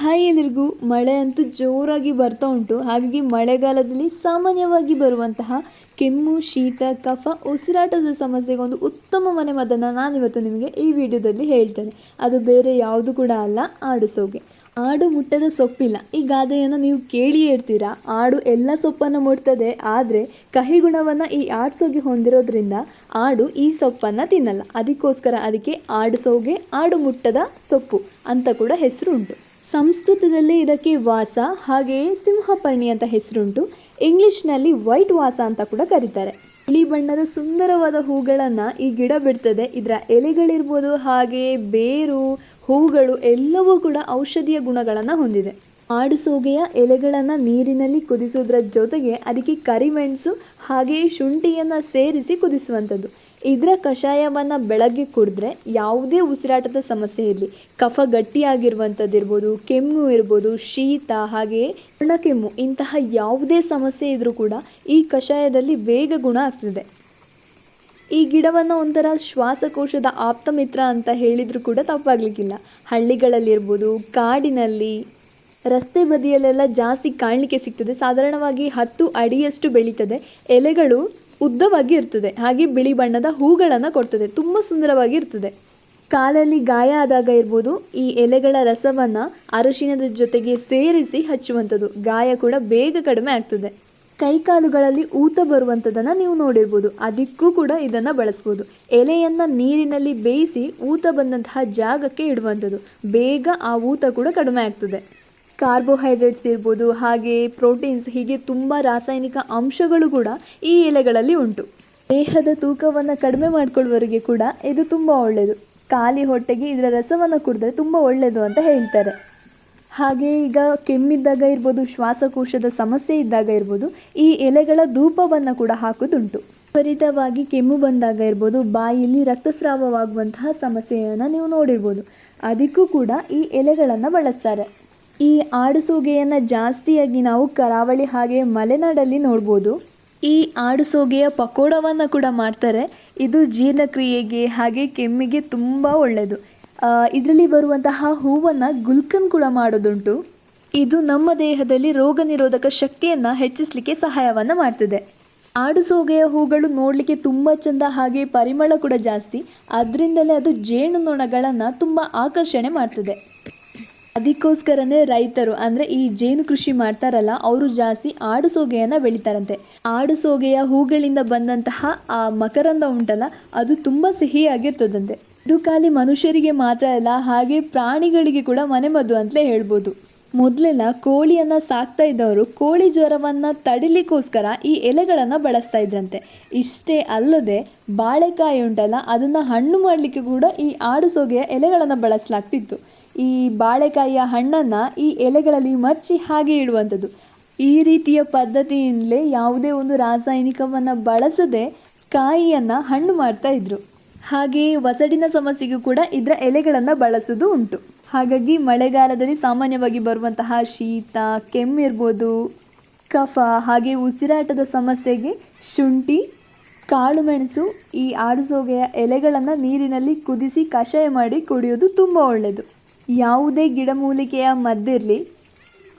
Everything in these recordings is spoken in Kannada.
ಹಾಯ್ ಎಲ್ಲರಿಗೂ ಮಳೆ ಅಂತೂ ಜೋರಾಗಿ ಬರ್ತಾ ಉಂಟು. ಹಾಗಾಗಿ ಮಳೆಗಾಲದಲ್ಲಿ ಸಾಮಾನ್ಯವಾಗಿ ಬರುವಂತಹ ಕೆಮ್ಮು, ಶೀತ, ಕಫ, ಉಸಿರಾಟದ ಸಮಸ್ಯೆಗೆ ಒಂದು ಉತ್ತಮ ನಾನು ನಾನಿವತ್ತು ನಿಮಗೆ ಈ ವಿಡಿಯೋದಲ್ಲಿ ಹೇಳ್ತೇನೆ. ಅದು ಬೇರೆ ಯಾವುದು ಕೂಡ ಅಲ್ಲ, ಆಡು ಸೋಗೆ. ಆಡು ಮುಟ್ಟದ ಸೊಪ್ಪಿಲ್ಲ. ಈ ಗಾದೆಯನ್ನು ನೀವು ಕೇಳಿಯೇ ಇರ್ತೀರಾ? ಆಡು ಎಲ್ಲ ಸೊಪ್ಪನ್ನು ಮುಟ್ತದೆ, ಆದರೆ ಕಹಿ ಗುಣವನ್ನು ಈ ಆಡು ಸೋಗೆ ಹೊಂದಿರೋದ್ರಿಂದ ಆಡು ಈ ಸೊಪ್ಪನ್ನು ತಿನ್ನಲ್ಲ. ಅದಕ್ಕೋಸ್ಕರ ಅದಕ್ಕೆ ಆಡು ಸೋಗೆ, ಆಡು ಮುಟ್ಟದ ಸೊಪ್ಪು ಅಂತ ಕೂಡ ಹೆಸರು ಉಂಟು. ಸಂಸ್ಕೃತದಲ್ಲಿ ಇದಕ್ಕೆ ವಾಸ, ಹಾಗೆಯೇ ಸಿಂಹಪರ್ಣಿ ಅಂತ ಹೆಸರುಂಟು. ಇಂಗ್ಲಿಷ್ನಲ್ಲಿ ವೈಟ್ ವಾಸ ಅಂತ ಕೂಡ ಕರೀತಾರೆ. ಬಿಳಿ ಬಣ್ಣದ ಸುಂದರವಾದ ಹೂಗಳನ್ನು ಈ ಗಿಡ ಬಿಡ್ತದೆ. ಇದರ ಎಲೆಗಳಿರ್ಬೋದು, ಹಾಗೆಯೇ ಬೇರು, ಹೂಗಳು, ಎಲ್ಲವೂ ಕೂಡ ಔಷಧೀಯ ಗುಣಗಳನ್ನು ಹೊಂದಿದೆ. ಆಡುಸೋಗೆಯ ಎಲೆಗಳನ್ನು ನೀರಿನಲ್ಲಿ ಕುದಿಸೋದ್ರ ಜೊತೆಗೆ ಅದಕ್ಕೆ ಕರಿಮೆಣಸು, ಹಾಗೆಯೇ ಶುಂಠಿಯನ್ನು ಸೇರಿಸಿ ಕುದಿಸುವಂಥದ್ದು. ಇದರ ಕಷಾಯವನ್ನು ಬೆಳಗ್ಗೆ ಕುಡಿದ್ರೆ ಯಾವುದೇ ಉಸಿರಾಟದ ಸಮಸ್ಯೆ ಇರಲಿ. ಕಫ ಗಟ್ಟಿಯಾಗಿರುವಂಥದ್ದು ಇರ್ಬೋದು, ಕೆಮ್ಮು ಇರ್ಬೋದು, ಶೀತ ಹಾಗೆಯೇ ಕೆಮ್ಮು, ಇಂತಹ ಯಾವುದೇ ಸಮಸ್ಯೆ ಇದ್ದರೂ ಕೂಡ ಈ ಕಷಾಯದಲ್ಲಿ ಬೇಗ ಗುಣ ಆಗ್ತದೆ. ಈ ಗಿಡವನ್ನು ಒಂಥರ ಶ್ವಾಸಕೋಶದ ಆಪ್ತಮಿತ್ರ ಅಂತ ಹೇಳಿದರೂ ಕೂಡ ತಪ್ಪಾಗಲಿಕ್ಕಿಲ್ಲ. ಹಳ್ಳಿಗಳಲ್ಲಿರ್ಬೋದು, ಕಾಡಿನಲ್ಲಿ, ರಸ್ತೆ ಬದಿಯಲ್ಲೆಲ್ಲ ಜಾಸ್ತಿ ಕಾಣಲಿಕ್ಕೆ ಸಿಗ್ತದೆ. ಸಾಧಾರಣವಾಗಿ ಹತ್ತು ಅಡಿಯಷ್ಟು ಬೆಳೀತದೆ. ಎಲೆಗಳು ಉದ್ದವಾಗಿ ಇರ್ತದೆ. ಹಾಗೆ ಬಿಳಿ ಬಣ್ಣದ ಹೂಗಳನ್ನು ಕೊಡ್ತದೆ. ತುಂಬ ಸುಂದರವಾಗಿ ಇರ್ತದೆ. ಕಾಲಲ್ಲಿ ಗಾಯ ಆದಾಗ ಇರ್ಬೋದು, ಈ ಎಲೆಗಳ ರಸವನ್ನು ಅರಶಿನದ ಜೊತೆಗೆ ಸೇರಿಸಿ ಹಚ್ಚುವಂಥದ್ದು. ಗಾಯ ಕೂಡ ಬೇಗ ಕಡಿಮೆ ಆಗ್ತದೆ. ಕೈಕಾಲುಗಳಲ್ಲಿ ಊತ ಬರುವಂಥದ್ದನ್ನು ನೀವು ನೋಡಿರ್ಬೋದು. ಅದಕ್ಕೂ ಕೂಡ ಇದನ್ನು ಬಳಸ್ಬೋದು. ಎಲೆಯನ್ನು ನೀರಿನಲ್ಲಿ ಬೇಯಿಸಿ ಊತ ಬಂದಂತಹ ಜಾಗಕ್ಕೆ ಇಡುವಂಥದ್ದು. ಬೇಗ ಆ ಊತ ಕೂಡ ಕಡಿಮೆ ಆಗ್ತದೆ. ಕಾರ್ಬೋಹೈಡ್ರೇಟ್ಸ್ ಇರ್ಬೋದು, ಹಾಗೆ ಪ್ರೋಟೀನ್ಸ್, ಹೀಗೆ ತುಂಬ ರಾಸಾಯನಿಕ ಅಂಶಗಳು ಕೂಡ ಈ ಎಲೆಗಳಲ್ಲಿ ಉಂಟು. ದೇಹದ ತೂಕವನ್ನು ಕಡಿಮೆ ಮಾಡಿಕೊಳ್ಳುವವರಿಗೆ ಕೂಡ ಇದು ತುಂಬ ಒಳ್ಳೆಯದು ಖಾಲಿ ಹೊಟ್ಟೆಗೆ ಇದರ ರಸವನ್ನು ಕುಡಿದ್ರೆ ತುಂಬ ಒಳ್ಳೆಯದು ಅಂತ ಹೇಳ್ತಾರೆ. ಹಾಗೆ ಈಗ ಕೆಮ್ಮಿದ್ದಾಗ ಇರ್ಬೋದು, ಶ್ವಾಸಕೋಶದ ಸಮಸ್ಯೆ ಇದ್ದಾಗ ಇರ್ಬೋದು, ಈ ಎಲೆಗಳ ಧೂಪವನ್ನು ಕೂಡ ಹಾಕೋದುಂಟು. ವಿಪರೀತವಾಗಿ ಕೆಮ್ಮು ಬಂದಾಗ ಇರ್ಬೋದು, ಬಾಯಲ್ಲಿ ರಕ್ತಸ್ರಾವವಾಗುವಂತಹ ಸಮಸ್ಯೆಯನ್ನು ನೀವು ನೋಡಿರ್ಬೋದು. ಅದಕ್ಕೂ ಕೂಡ ಈ ಎಲೆಗಳನ್ನು ಬಳಸ್ತಾರೆ. ಈ ಆಡುಸೋಗೆಯನ್ನು ಜಾಸ್ತಿಯಾಗಿ ನಾವು ಕರಾವಳಿ ಹಾಗೆ ಮಲೆನಾಡಲ್ಲಿ ನೋಡ್ಬೋದು. ಈ ಆಡುಸೋಗೆಯ ಪಕೋಡವನ್ನು ಕೂಡ ಮಾಡ್ತಾರೆ. ಇದು ಜೀರ್ಣಕ್ರಿಯೆಗೆ ಹಾಗೆ ಕೆಮ್ಮಿಗೆ ತುಂಬ ಒಳ್ಳೆಯದು ಇದರಲ್ಲಿ ಬರುವಂತಹ ಹೂವನ್ನು ಗುಲ್ಕನ್ ಕೂಡ ಮಾಡೋದುಂಟು. ಇದು ನಮ್ಮ ದೇಹದಲ್ಲಿ ರೋಗ ನಿರೋಧಕ ಶಕ್ತಿಯನ್ನು ಹೆಚ್ಚಿಸಲಿಕ್ಕೆ ಸಹಾಯವನ್ನು ಮಾಡ್ತದೆ. ಆಡುಸೋಗೆಯ ಹೂಗಳು ನೋಡಲಿಕ್ಕೆ ತುಂಬ ಚೆಂದ ಹಾಗೆ ಪರಿಮಳ ಕೂಡ ಜಾಸ್ತಿ. ಅದರಿಂದಲೇ ಅದು ಜೇನುನೊಣಗಳನ್ನು ತುಂಬ ಆಕರ್ಷಣೆ ಮಾಡ್ತದೆ. ಅದಕ್ಕೋಸ್ಕರನೇ ರೈತರು, ಅಂದರೆ ಈ ಜೇನು ಕೃಷಿ ಮಾಡ್ತಾರಲ್ಲ, ಅವರು ಜಾಸ್ತಿ ಆಡು ಸೋಗೆಯನ್ನು ಬೆಳಿತಾರಂತೆ. ಆಡು ಸೋಗೆಯ ಹೂಗಳಿಂದ ಬಂದಂತಹ ಆ ಮಕರಂದ ಉಂಟಲ್ಲ, ಅದು ತುಂಬ ಸಿಹಿಯಾಗಿರ್ತದಂತೆ. ಇದು ಖಾಲಿ ಮನುಷ್ಯರಿಗೆ ಮಾತ್ರ ಅಲ್ಲ, ಹಾಗೆ ಪ್ರಾಣಿಗಳಿಗೆ ಕೂಡ ಮನೆಮದ್ದು ಅಂತಲೇ ಹೇಳ್ಬೋದು. ಮೊದಲೆಲ್ಲ ಕೋಳಿಯನ್ನು ಸಾಕ್ತಾ ಇದ್ದವರು ಕೋಳಿ ಜ್ವರವನ್ನು ತಡಿಲಿಕ್ಕೋಸ್ಕರ ಈ ಎಲೆಗಳನ್ನು ಬಳಸ್ತಾ ಇದ್ರಂತೆ. ಇಷ್ಟೇ ಅಲ್ಲದೆ ಬಾಳೆಕಾಯಿ ಉಂಟಲ್ಲ, ಅದನ್ನು ಹಣ್ಣು ಮಾಡಲಿಕ್ಕೆ ಕೂಡ ಈ ಆಡು ಸೋಗೆಯ ಎಲೆಗಳನ್ನು ಬಳಸಲಾಗ್ತಿತ್ತು. ಈ ಬಾಳೆಕಾಯಿಯ ಹಣ್ಣನ್ನು ಈ ಎಲೆಗಳಲ್ಲಿ ಮಚ್ಚಿ ಹಾಗೆ ಇಡುವಂಥದ್ದು. ಈ ರೀತಿಯ ಪದ್ಧತಿಯಿಂದಲೇ ಯಾವುದೇ ಒಂದು ರಾಸಾಯನಿಕವನ್ನು ಬಳಸದೆ ಕಾಯಿಯನ್ನು ಹಣ್ಣು ಮಾಡ್ತಾ ಇದ್ರು. ಹಾಗೆಯೇ ವಸಡಿನ ಸಮಸ್ಯೆಗೂ ಕೂಡ ಇದರ ಎಲೆಗಳನ್ನು ಬಳಸೋದು ಉಂಟು. ಹಾಗಾಗಿ ಮಳೆಗಾಲದಲ್ಲಿ ಸಾಮಾನ್ಯವಾಗಿ ಬರುವಂತಹ ಶೀತ, ಕೆಮ್ಮಿರ್ಬೋದು, ಕಫ, ಹಾಗೆ ಉಸಿರಾಟದ ಸಮಸ್ಯೆಗೆ ಶುಂಠಿ ಕಾಳುಮೆಣಸು ಈ ಆಡುಸೋಗೆಯ ಎಲೆಗಳನ್ನು ನೀರಿನಲ್ಲಿ ಕುದಿಸಿ ಕಷಾಯ ಮಾಡಿ ಕುಡಿಯೋದು ತುಂಬ ಒಳ್ಳೆಯದು ಯಾವುದೇ ಗಿಡಮೂಲಿಕೆಯ ಮದ್ದಿರಲಿ,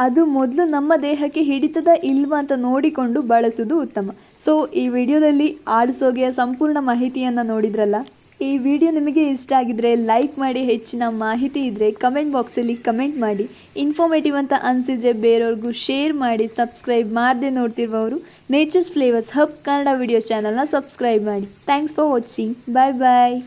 ಅದು ಮೊದಲು ನಮ್ಮ ದೇಹಕ್ಕೆ ಹಿಡಿತದ ಇಲ್ವಾ ಅಂತ ನೋಡಿಕೊಂಡು ಬಳಸೋದು ಉತ್ತಮ. ಸೊ ಈ ವಿಡಿಯೋದಲ್ಲಿ ಆಡಿಸೋಗೆಯ ಸಂಪೂರ್ಣ ಮಾಹಿತಿಯನ್ನು ನೋಡಿದ್ರಲ್ಲ? ಈ ವಿಡಿಯೋ ನಿಮಗೆ ಇಷ್ಟ ಆಗಿದ್ರೆ ಲೈಕ್ ಮಾಡಿ, ಹೆಚ್ಚಿನ ಮಾಹಿತಿ ಇದ್ದರೆ ಕಮೆಂಟ್ ಬಾಕ್ಸಲ್ಲಿ ಕಮೆಂಟ್ ಮಾಡಿ. ಇನ್ಫಾರ್ಮೇಟಿವ್ ಅಂತ ಅನಿಸಿದರೆ ಬೇರೆಯವ್ರಿಗೂ ಶೇರ್ ಮಾಡಿ, ಸಬ್ಸ್ಕ್ರೈಬ್ ಮಾಡದೆ ನೋಡ್ತಿರುವವರು nature's flavours hub Kannada video ಚಾನಲ್ನ ಸಬ್ಸ್ಕ್ರೈಬ್ ಮಾಡಿ. Thanks for watching bye bye